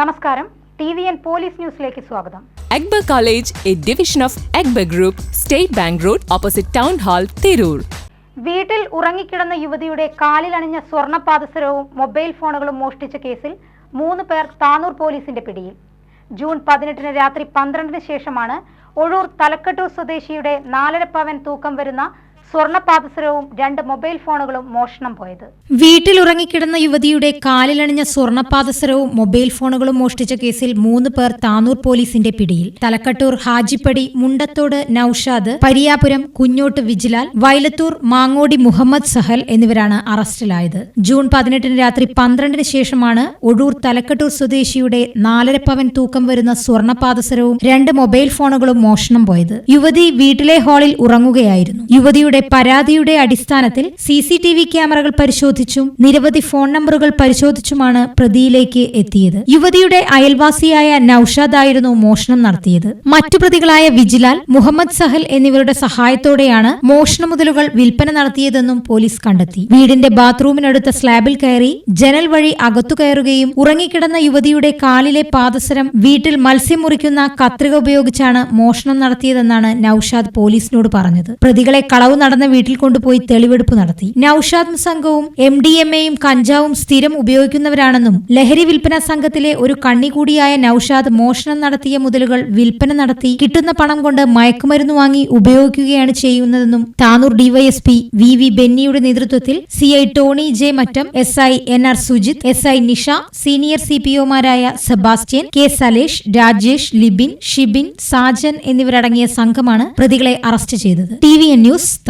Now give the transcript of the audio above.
നമസ്കാരം. T V N police ന്യൂസിലേക്ക് സ്വാഗതം. Akbar college A division of Akbar group state bank road opposite town hall Tirur. വീട്ടിൽ ഉറങ്ങിക്കിടന്ന യുവതിയുടെ കാലിലണിഞ്ഞ സ്വർണപാദസരവും മൊബൈൽ ഫോണുകളും മോഷ്ടിച്ച കേസിൽ മൂന്ന് പേർ താനൂർ പോലീസിന്റെ പിടിയിൽ. ജൂൺ പതിനെട്ടിന് രാത്രി പന്ത്രണ്ടിന് ശേഷമാണ് ഒഴൂർ തലക്കട്ടൂർ സ്വദേശിയുടെ നാലര പവൻ തൂക്കം വരുന്ന സ്വർണപാദസരവും രണ്ട് മൊബൈൽ ഫോണുകളും മോഷണം പോയത്. വീട്ടിൽ ഉറങ്ങിക്കിടന്ന യുവതിയുടെ കാലിലണിഞ്ഞ സ്വർണപാദസരവും മൊബൈൽ ഫോണുകളും മോഷ്ടിച്ച കേസിൽ മൂന്ന് പേർ താനൂർ പോലീസിന്റെ പിടിയിൽ. തലക്കട്ടൂർ ഹാജിപ്പടി മുണ്ടത്തോട് നൌഷാദ് പരിയാപുരം കുഞ്ഞോട്ട് വിജിലാൽ വയലത്തൂർ മാങ്ങോടി മുഹമ്മദ് സഹൽ എന്നിവരാണ് അറസ്റ്റിലായത്. ജൂൺ പതിനെട്ടിന് രാത്രി പന്ത്രണ്ടിന് ശേഷമാണ് ഒഴൂർ തലക്കട്ടൂർ സ്വദേശിയുടെ നാലര പവൻ തൂക്കം വരുന്ന സ്വർണപാദസരവും രണ്ട് മൊബൈൽ ഫോണുകളും മോഷണം പോയത്. യുവതി വീട്ടിലെ ഹാളിൽ ഉറങ്ങുകയായിരുന്നു. യുവതിയുടെ പരാതിയുടെ അടിസ്ഥാനത്തിൽ സി സി ടി വി ക്യാമറകൾ പരിശോധിച്ചും നിരവധി ഫോൺ നമ്പറുകൾ പരിശോധിച്ചുമാണ് പ്രതിയിലേക്ക് എത്തിയത്. യുവതിയുടെ അയൽവാസിയായ നൌഷാദ് ആയിരുന്നു മോഷണം നടത്തിയത്. മറ്റു പ്രതികളായ വിജിലാൽ മുഹമ്മദ് സഹൽ എന്നിവരുടെ സഹായത്തോടെയാണ് മോഷണ മുതലുകൾ വിൽപ്പന നടത്തിയതെന്നും പോലീസ് കണ്ടെത്തി. വീടിന്റെ ബാത്റൂമിനടുത്ത സ്ലാബിൽ കയറി ജനൽ വഴി അകത്തു കയറുകയും ഉറങ്ങിക്കിടന്ന യുവതിയുടെ കാലിലെ പാദസരം വീട്ടിൽ മത്സ്യം മുറിക്കുന്ന കത്രിക ഉപയോഗിച്ചാണ് മോഷണം നടത്തിയതെന്നാണ് നൌഷാദ് പോലീസിനോട് പറഞ്ഞത്. പ്രതികളെ കളവ് നടന്ന വീട്ടിൽ കൊണ്ടുപോയി തെളിവെടുപ്പ് നടത്തി. നൌഷാദ് സംഘവും എം ഡി എം എയും കഞ്ചാവും സ്ഥിരം ഉപയോഗിക്കുന്നവരാണെന്നും ലഹരി വിൽപ്പന സംഘത്തിലെ ഒരു കണ്ണി കൂടിയായ നൌഷാദ് മോഷണം നടത്തിയ മുതലുകൾ വിൽപ്പന നടത്തി കിട്ടുന്ന പണം കൊണ്ട് മയക്കുമരുന്ന് വാങ്ങി ഉപയോഗിക്കുകയാണ് ചെയ്യുന്നതെന്നും താനൂർ ഡിവൈഎസ്പി വി വി ബെന്നിയുടെ നേതൃത്വത്തിൽ C I Tony J Mattam S I N R Sujith S I Nisha senior C P ഒമാരായ Sebastian K Salesh Rajesh Libin Shibin Sajan എന്നിവരടങ്ങിയ സംഘമാണ് പ്രതികളെ അറസ്റ്റ് ചെയ്തത്. T V N news